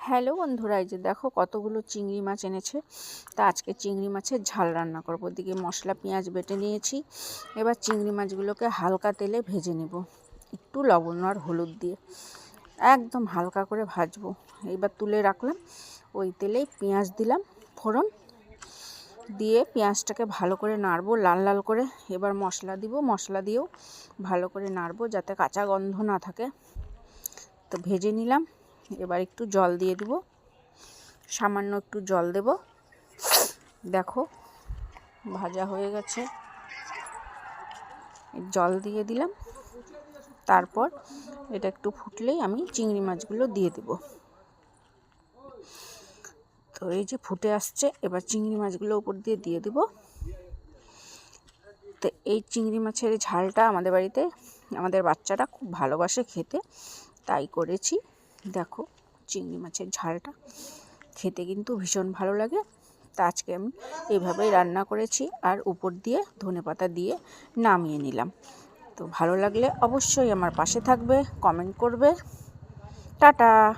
Hello বন্ধুরা, এই যে দেখো কতগুলো চিংড়ি মাছ এনেছে। তা আজকে চিংড়ি মাছের ঝাল রান্না করব। ওদিকে মশলা, পেঁয়াজ বেটে নিয়েছি। এবার চিংড়ি মাছগুলোকে হালকা তেলে ভেজে নেব। একটু লবণ আর হলুদ দিয়ে একদম হালকা করে ভাজবো। এবার তুলে রাখলাম। ওই তেলেই পেঁয়াজ দিলাম ফোড়ন। দিয়ে পেঁয়াজটাকে ভালো করে নাড়বো লাল লাল করে। এবার মশলা দিব, মশলা দিয়েও ভালো করে নাড়বো যাতে কাঁচা গন্ধ না থাকে। তো ভেজে নিলাম। এবার একটু জল দিয়ে দিব। সামান্য একটু জল দেব। দেখো, ভাজা হয়ে গেছে। জল দিয়ে দিলাম। তারপর এটা একটু ফুটলেই আমি চিংড়ি মাছগুলো দিয়ে দেব। তো এই যে ফুটে আসছে, এবার চিংড়ি মাছগুলো উপর দিয়ে দিয়ে দেব। তো এই চিংড়ি মাছের ঝালটা আমাদের বাড়িতে, আমাদের বাচ্চারা খুব ভালোবাসে খেতে। তাই করেছি। দেখো চিংড়ি মাছের ঝালটা। খেতে কিন্তু ভীষণ ভালো লাগে। তা আজকে আমি এইভাবেই রান্না করেছি আর উপর দিয়ে ধনে পাতা দিয়ে নামিয়ে নিলাম। তো ভালো লাগলে অবশ্যই আমার পাশে থাকবে কমেন্ট করবে। টাটা!